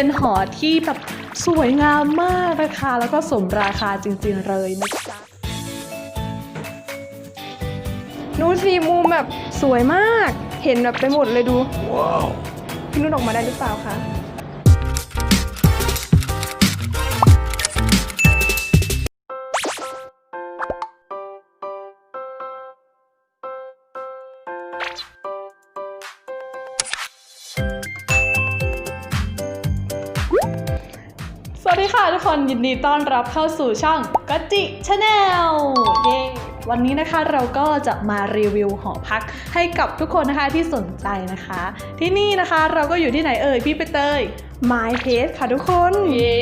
เป็นหอที่แบบสวยงามมากนะคะ แล้วก็สมราคาจริงๆเลยนะจ๊ะดูสิมุมแบบสวยมาก เห็นแบบไปหมดเลยดู ว้าว พี่นุ่นออกมาได้หรือเปล่าคะ ค่ะทุกคนยินดีต้อนรับเข้าสู่ช่องกัจจิชาแนลเย้วันนี้นะคะเราก็จะมารีวิวหอพักให้กับทุกคนนะคะที่สนใจนะคะ ที่นี่นะคะเราก็อยู่ที่ไหนเอ่ยพี่ไปเตย My p a c e ค่ะทุกคน เย่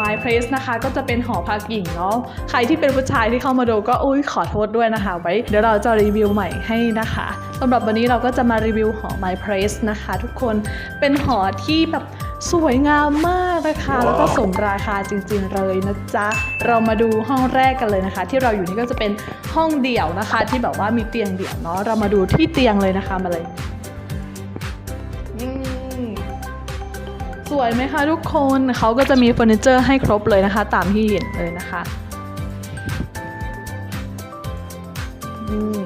My Place นะคะ ก็จะเป็นหอพักหญิงเนาะ ใครที่เป็นผู้ชายที่เข้ามาดูก็อุ้ยขอโทษด้วยนะคะ ไว้ เดี๋ยวเราจะรีวิวใหม่ให้นะคะสำหรับวันนี้เราก็จะมารีวิวหอ My Place นะคะ ทุกคน เป็นหอที่แบบ สวยงามมากนะคะ แล้วก็สมราคาจริงๆเลยนะจ๊ะ เรามาดูห้องแรกกันเลยนะคะ ที่เราอยู่นี่ก็จะเป็นห้องเดี่ยวนะคะ ที่แบบว่ามีเตียงเดี่ยวเนาะเรามาดูที่เตียงเลยนะคะมาเลยอืมสวยไหมคะทุกคนเขาก็จะมีเฟอร์นิเจอร์ให้ครบเลยนะคะ ตามที่เห็นเลยนะคะอืม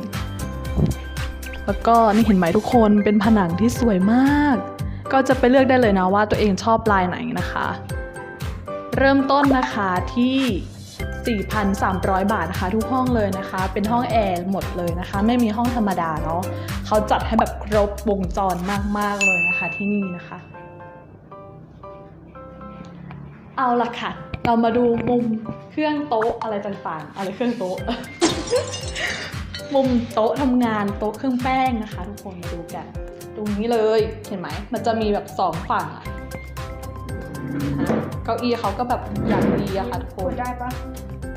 แล้วก็นี่เห็นไหมทุกคนเป็นผนังที่สวยมาก ก็จะไปเลือกได้เลยนะว่าตัวเองชอบลายไหนนะคะ เริ่มต้นนะคะที่ 4,300 บาทนะคะ ทุกห้องเลยนะคะ เป็นห้องแอร์หมดเลยนะคะ ไม่มีห้องธรรมดาเนาะเขาจัดให้แบบครบวงจรมาก ๆ เลยนะคะที่นี่นะคะ เอาละค่ะ เรามาดูมุมเครื่องโต๊ะอะไรต่างๆ อะไรเครื่องโต๊ะมุมโต๊ะทำงานโต๊ะเครื่องแป้งนะคะ ทุกคนมาดูกัน ตรงนี้เลยเห็นไหม มันจะมีแบบสองฝั่งอะเก้าอี้เขาก็แบบอย่างดีอะค่ะทุกคเปินดได้ปะ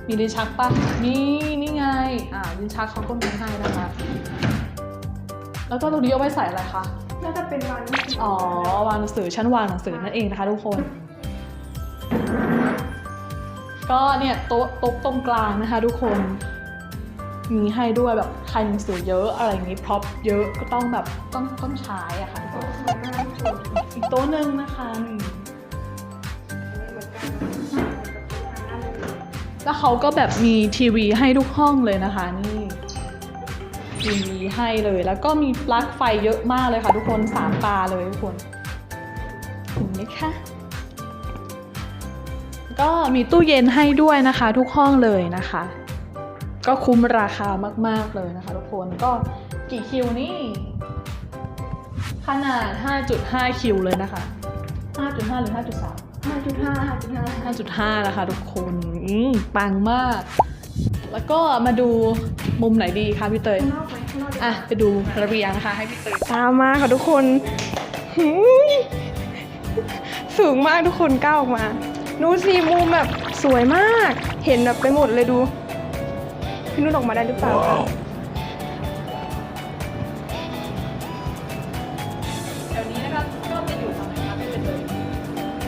มีลิ้นชักปะนี่นี่ไง อ่าลิ้นชักเขาก็มีให้นะคะ แล้วก็ตรงนี้เอาไว้ใส่อะไรคะ น่าจะเป็นวันอ๋อวางหนังสือชั้นวางหนังสือนั่นเองนะคะทุกคน ก็เนี่ยโต๊ะโต๊ะตรงกลางนะคะทุกคน มีให้ด้วยแบบใครหนังสือเยอะอะไรอย่างนี้พร็อพเยอะก็ต้องแบบต้องต้องใช้อะค่ะอีกโต๊ะหนึ่งนะคะนี่แล้วเขาก็แบบมีทีวีให้ทุกห้องเลยนะคะนี่ทีวีให้เลยแล้วก็มีปลั๊กไฟเยอะมากเลยค่ะทุกคนสามตาเลยทุกคนเห็นไหมคะก็มีตู้เย็นให้ด้วยนะคะ ทุกห้องเลยนะคะ ก็คุ้มราคามาก ๆ เลยนะคะทุกคนก็กี่คิวนี่ ขนาด 5.5 คิวเลยนะคะ 5.5 หรือ 5.3ห้าจุดห้าห้าจุดห้า5.5นะคะทุกคนอืมปังมาก แล้วก็มาดูมุมไหนดีคะพี่เตยข้างนอกไหมข้างนอกดีกว่าอะไปดูระเบียงนะคะให้พี่เตยตามมาค่ะทุกคนหืยสูงมากทุกคนก้าวออกมาดูสิมุมแบบสวยมาก เห็นแบบไปหมดเลยดู พี่นุ่นออกมาได้หรือเปล่าคะเดี๋ยวนี้นะคะก็จะอยู่ตรงไหนคะพี่เตย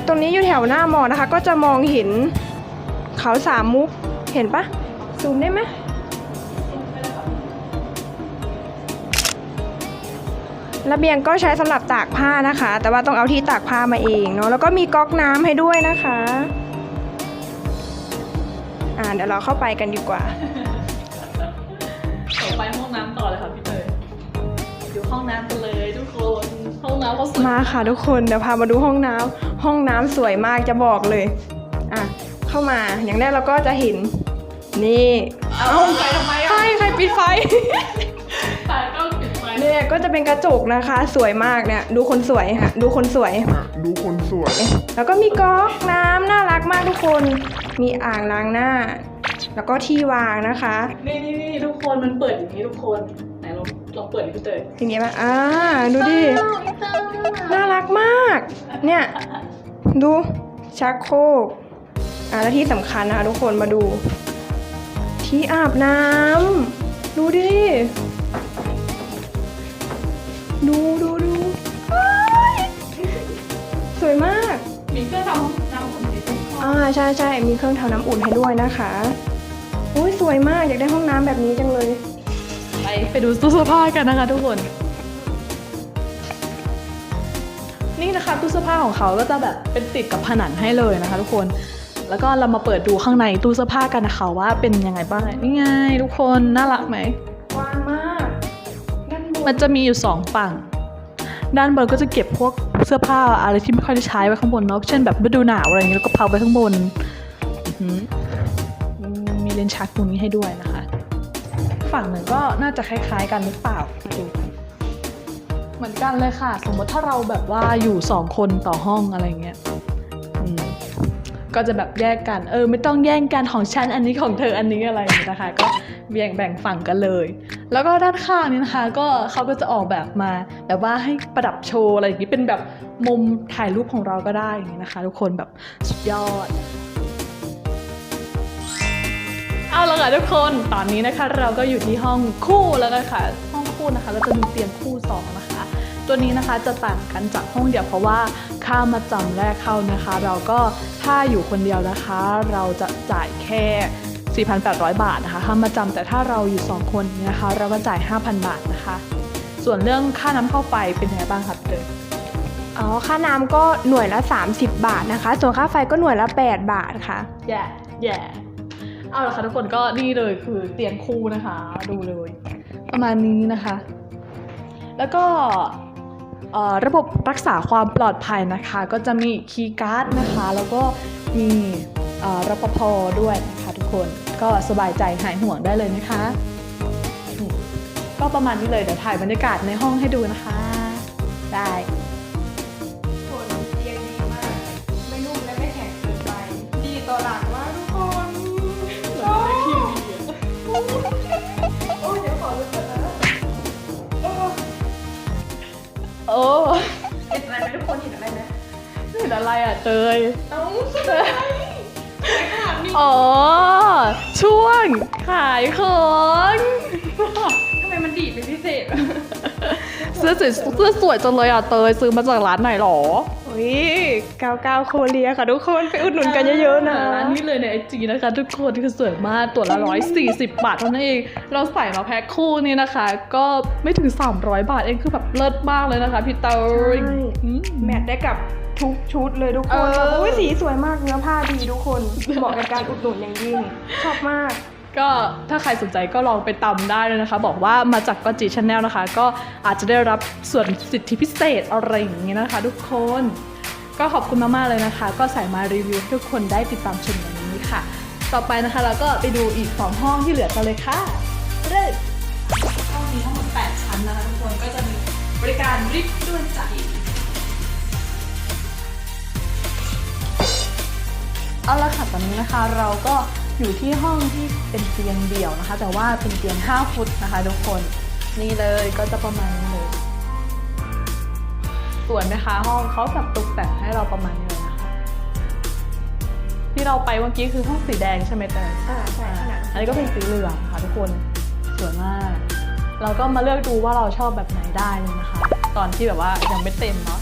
ตรงนี้อยู่แถวหน้ามอนะคะ ก็จะมองเห็นเขาสามมุกเห็นปะซูมได้ไหมระเบียงก็ใช้สำหรับตากผ้านะคะ แต่ว่าต้องเอาที่ตากผ้ามาเองเนาะแล้วก็มีก๊อกน้ำให้ด้วยนะคะ อ่าเดี๋ยวเราเข้าไปกันดีกว่า ห้องน้ำกันเลยทุกคน ห้องน้ำเขาสวยมาค่ะทุกคนเดี๋ยวพามาดูห้องน้ำห้องน้ำสวยมากจะบอกเลย อะ เข้ามาอย่างแรกเราก็จะเห็น นี่เอาไปทำไมใครอะใครปิดไฟถ่ายก็ปิดไฟเนี่ยก็จะเป็นกระจกนะคะ สวยมากเนี่ย ดูคนสวยค่ะ ดูคนสวยดูคนสวย แล้วก็มีก๊อกน้ำน่ารักมากทุกคน มีอ่างล้างหน้า แล้วก็ที่วางนะคะ นี่นี่นี่ทุกคนมันเปิดอย่างนี้ทุกคนไหน ลองลองเปิดดิพี่เตยอย่างเงี้ยป่ะอ่าดูดิ น่ารักมาก เนี่ย ดูชักโครกอ่าแล้วที่สำคัญนะคะทุกคนมาดู ที่อาบน้ำดูดิ ดูดูดูอ้ายสวยมาก มีเครื่องทำน้ำอุ่นในทุกห้องอ่าใช่ใช่มีเครื่องทำน้ำอุ่นให้ด้วยนะคะอุ้ยสวยมากอยากได้ห้องน้ำแบบนี้จังเลย ไปไปดูตู้เสื้อผ้ากันนะคะทุกคน นี่นะคะตู้เสื้อผ้าของเขาก็จะแบบเป็นติดกับผนังให้เลยนะคะ ทุกคน แล้วก็เรามาเปิดดูข้างในตู้เสื้อผ้ากันนะคะว่าเป็นยังไงบ้างนี่ไงทุกคนน่ารักไหมกว้างมากด้านบมันนจะมีอยู่สองฝั่งด้านบนก็จะเก็บพวกเสื้อผ้าอะไรที่ไม่ค่อยได้ใช้ไว้ข้างบนเนาะ เช่นแบบฤดูหนาวอะไรอย่างเงี้ยแล้วก็เผาไว้ข้างบนอื้อหือมีเลนส์ชักตรงนี้ให้ด้วยนะคะ ฝั่งหนึ่งก็น่าจะคล้ายๆ กันหรือเปล่ามาดูเหมือนกันเลยค่ะ สมมติถ้าเราแบบว่าอยู่สองคนต่อห้องอะไรเงี้ยก็จะแบบแยกกัน เออ ไม่ต้องแย่งกันของฉันอันนี้ของเธออันนี้อะไรอย่างเงี้ยนะคะ ก็แบ่งแบ่งฝั่งกันเลย แล้วก็ด้านข้างนี้นะคะ ก็เขาก็จะออกแบบมาแบบว่าให้ประดับโชว์อะไรอย่างนี้เป็นแบบมุมถ่ายรูปของเราก็ได้อย่างนี้นะคะ ทุกคนแบบสุดยอด เอาละค่ะทุกคน ตอนนี้นะคะเราก็อยู่ที่ห้องคู่แล้วนะคะห้องคู่นะคะเราจะมีเตียงคู่สองนะคะ ตัวนี้นะคะจะต่างกันจากห้องเดียวเพราะว่าค่ามาจำแรกเข้านะคะ เราก็ถ้าอยู่คนเดียวนะคะ เราจะจ่ายแค่ 4,800 บาทนะคะค่ามาจำแต่ถ้าเราอยู่ 2 คนเนี่ยนะคะ เราก็จ่าย 5,000 บาทนะคะ ส่วนเรื่องค่าน้ำเข้าไฟเป็นยังไงบ้างครับเดินอ๋อค่าน้ำก็หน่วยละ 30 บาทนะคะ ส่วนค่าไฟก็หน่วยละ 8 บาทค่ะแย่แย่ เอาละค่ะทุกคนก็นี่เลยคือเตียงคู่นะคะ ดูเลย ประมาณนี้นะคะ แล้วก็ระบบรักษาความปลอดภัยนะคะ ก็จะมีคีย์การ์ดนะคะ แล้วก็มีรปภด้วยนะคะทุกคนก็สบายใจหายห่วงได้เลยนะคะ ก็ประมาณนี้เลยเดี๋ยวถ่ายบรรยากาศในห้องให้ดูนะคะ ได้ อ้เห็นอะไรไหมทุกคนเห็นอะไรไหมเห็นอะไรอะเตย เอ้าสวยขนาดนี้อ๋อ ช่วงขายของ ทำไมมันดีดเป็นพิเศษ เสื้อสวยเสื้อสวยจังเลยอะเตยซื้อมาจากร้านไหนหรอ อุ้ย99โคเรียค่ะทุกคนไปอุดหนุนกันเยอะๆนะร้านนี้เลยในไอจีนะคะ ทุกคนคือสวยมากตัวละ140บาทเท่านั้นเอง เราใส่มาแพ็คคู่นี่นะคะ ก็ไม่ถึง300บาทเองคือแบบเลิศมากเลยนะคะพี่เตยอืมแมทได้กับทุกชุดเลยทุกคนเออโอ้ยสีสวยมากเนื้อผ้าดีทุกคนเหมาะกับการอุดหนุนอย่างยิ่งชอบมาก ก็ถ้าใครสนใจก็ลองไปตำได้เลยนะคะ บอกว่ามาจากกจิชาแนลนะคะ ก็อาจจะได้รับส่วนสิทธิพิเศษอะไรอย่างนี้นะคะ ทุกคน ก็ขอบคุณมากๆเลยนะคะ ก็ใส่มารีวิวให้ทุกคนได้ติดตามชมอย่างนี้ค่ะ ต่อไปนะคะเราก็ไปดูอีกสองห้องที่เหลือกันเลยค่ะเริ่มห้องนี้ทั้งหมด8ชั้นนะคะทุกคนก็จะมีบริการริฟต์ด้วยใจเอาละค่ะตอนนี้นะคะเราก็ อยู่ที่ห้องที่เป็นเตียงเดี่ยวนะคะ แต่ว่าเป็นเตียง 5 ฟุตนะคะทุกคนนี่เลยก็จะประมาณนี้เลยสวยไหมคะห้องเขาแบบตกแต่งให้เราประมาณนี้เลยนะคะ ที่เราไปเมื่อกี้คือห้องสีแดงใช่ไหมแต่อ่าใช่ขนาดอันนี้ก็เป็นสีเหลืองค่ะทุกคนสวยมาก เราก็มาเลือกดูว่าเราชอบแบบไหนได้เลยนะคะ ตอนที่แบบว่ายังไม่เต็มเนาะ